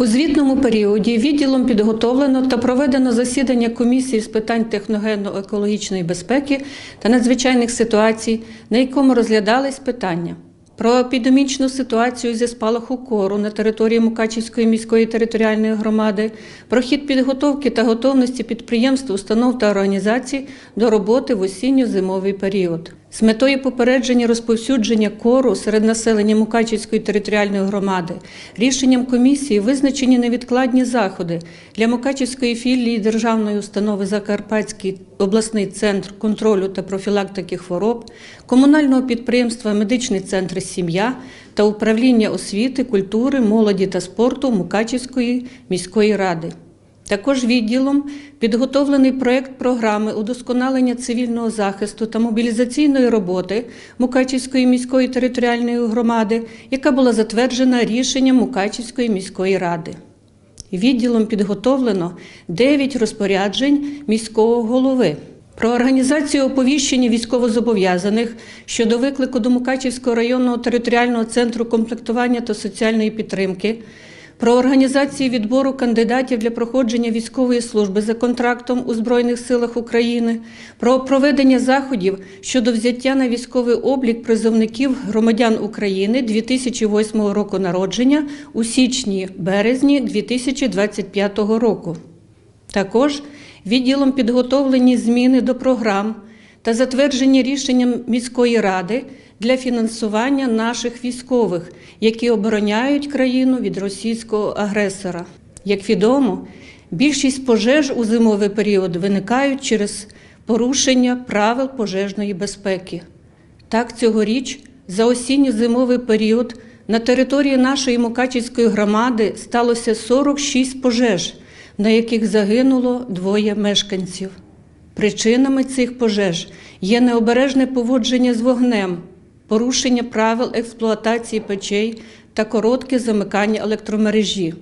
У звітному періоді відділом підготовлено та проведено засідання комісії з питань техногенно-екологічної безпеки та надзвичайних ситуацій, на якому розглядались питання про епідемічну ситуацію зі спалаху кору на території Мукачівської міської територіальної громади, про хід підготовки та готовності підприємств, установ та організацій до роботи в осінньо-зимовий період. З метою попередження розповсюдження кору серед населення Мукачівської територіальної громади рішенням комісії визначені невідкладні заходи для Мукачівської філії Державної установи Закарпатський обласний центр контролю та профілактики хвороб, комунального підприємства Медичний центр Сім'я та управління освіти, культури, молоді та спорту Мукачівської міської ради. Також відділом підготовлений проект програми удосконалення цивільного захисту та мобілізаційної роботи Мукачівської міської територіальної громади, яка була затверджена рішенням Мукачівської міської ради. Відділом підготовлено 9 розпоряджень міського голови. Про організацію оповіщення військовозобов'язаних щодо виклику до Мукачівського районного територіального центру комплектування та соціальної підтримки, про організацію відбору кандидатів для проходження військової служби за контрактом у Збройних силах України, про проведення заходів щодо взяття на військовий облік призовників громадян України 2008 року народження у січні-березні 2025 року. Також відділом підготовлені зміни до програм та затверджені рішенням міської ради для фінансування наших військових, які обороняють країну від російського агресора. Як відомо, більшість пожеж у зимовий період виникають через порушення правил пожежної безпеки. Так, цьогоріч за осінньо-зимовий період на території нашої Мукачівської громади сталося 46 пожеж, на яких загинуло двоє мешканців. Причинами цих пожеж є необережне поводження з вогнем, порушення правил експлуатації печей та коротке замикання електромережі.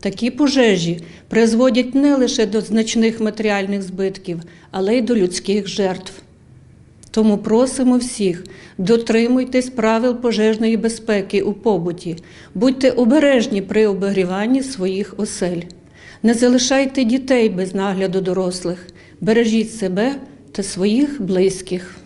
Такі пожежі призводять не лише до значних матеріальних збитків, але й до людських жертв. Тому просимо всіх, дотримуйтесь правил пожежної безпеки у побуті, будьте обережні при обігріванні своїх осель. Не залишайте дітей без нагляду дорослих, бережіть себе та своїх близьких.